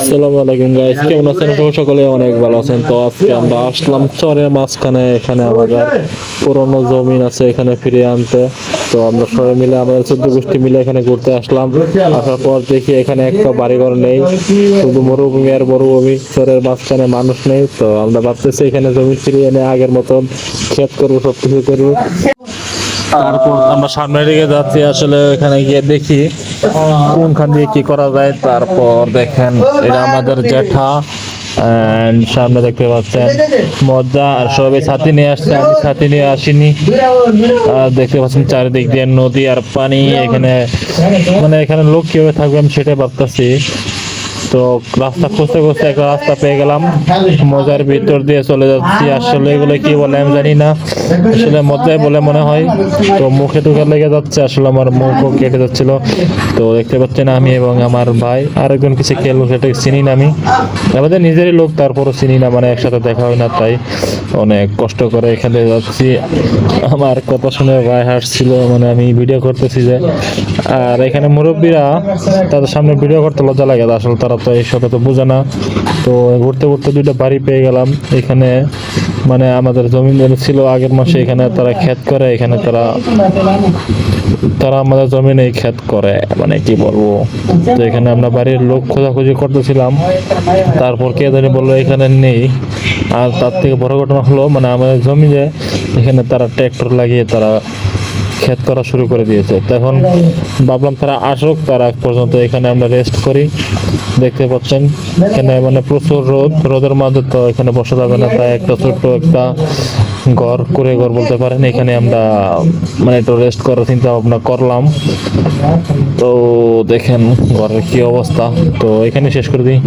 আসসালামু আলাইকুম গাইস কেমন আছেন? সকলে অনেক ভালো আছেন। তো আজকে আমরা আসলাম চরের মাঝখানে। এখানে আমাদের পুরনো জমিন আছে, এখানে ফিরিয়ে আনতে। তো আমরা সবাই মিলে, আমাদের চোদ্দ গোষ্ঠী মিলে এখানে ঘুরতে আসলাম। আসার পর দেখি এখানে একটা বাড়িঘর নেই, শুধু মরুভূমি আর মরুভূমি। চরের মাঝখানে মানুষ নেই, তো আমরা ভাবতেছি এখানে জমি ফিরিয়ে এনে আগের মতন ক্ষেত করব সব কিছু করব। তারপর আমরা সামনের দিকে যাচ্ছি, আসলে এখানে গিয়ে দেখি কোনখান দিয়ে কি করা যায়। তারপর দেখেন, এটা আমাদের and সামনে দেখতে পাচ্ছেন মজা আর সবাই ছাতি নিয়ে আসছে, আমি ছাতি নিয়ে আসিনি। আর দেখতে পাচ্ছেন চারিদিক দিয়ে নদী আর পানি, এখানে মানে এখানে লোক কীভাবে থাকবে আমি সেটাই ভাবতেছি। তো রাস্তা খুঁজতে খুঁজতে একটা রাস্তা পেয়ে গেলাম। মজার ভিতর দিয়ে চলে যাচ্ছি। আসলে এগুলো কি বলে আমি জানি না। আসলে মজাই বলে মনে হয়। তো মুখে টুকে লেগে যাচ্ছে। আসলে আমার মুখও কেটে যাচ্ছিল। তো দেখতে পাচ্ছেন আমি এবং আমার ভাই। আরেকজন কিছু খেলব সেটা চিনি না আমি। আমাদের নিজেরই লোক, তারপরও চিনি না। মানে একসাথে দেখা হয় না, তাই অনেক কষ্ট করে এখানে যাচ্ছি। আমার কথা শুনে ভাই হাসছিল। মানে আমি ভিডিও করতেছি যে, আর এখানে মুরব্বীরা তাদের সামনে ভিডিও করতে লজ্জা লাগে আসলে তারা তো এইসবে তো বোঝে না। তো ঘুরতে ঘুরতে দুইটা বাড়ি পেয়ে গেলাম। এখানে মানে আমাদের জমি ছিল আগের মাসে, এখানে তারা ক্ষেত করে, এখানে তারা তারা আমাদের জমিনে ক্ষেত করে মানে কি বলব? তো এখানে আমরা বাড়ির লোক খোঁজাখুঁজি করতেছিলাম। তারপর কে জানি বলল, এখানে নেই। আর তার থেকে বড় ঘটনা হলো মানে আমাদের জমিতে এখানে তারা ট্র্যাক্টর লাগিয়ে তারা ক্ষেত করা শুরু করে দিয়েছে। তখন ভাবলাম তারা আসুক, তার পর্যন্ত এখানে আমরা রেস্ট করি। দেখতে পাচ্ছেন। এখানে মানে প্রচুর রোদ, রোদের মাঝে তো এখানে বসা যাবে না প্রায় একটা ছোট্ট একটা ঘর করে ঘর বলতে পারেন। এখানে আমরা মানে একটু রেস্ট করার চিন্তা ভাবনা করলাম। তো দেখেন ঘরের কি অবস্থা। তো এখানে শেষ করে দিই।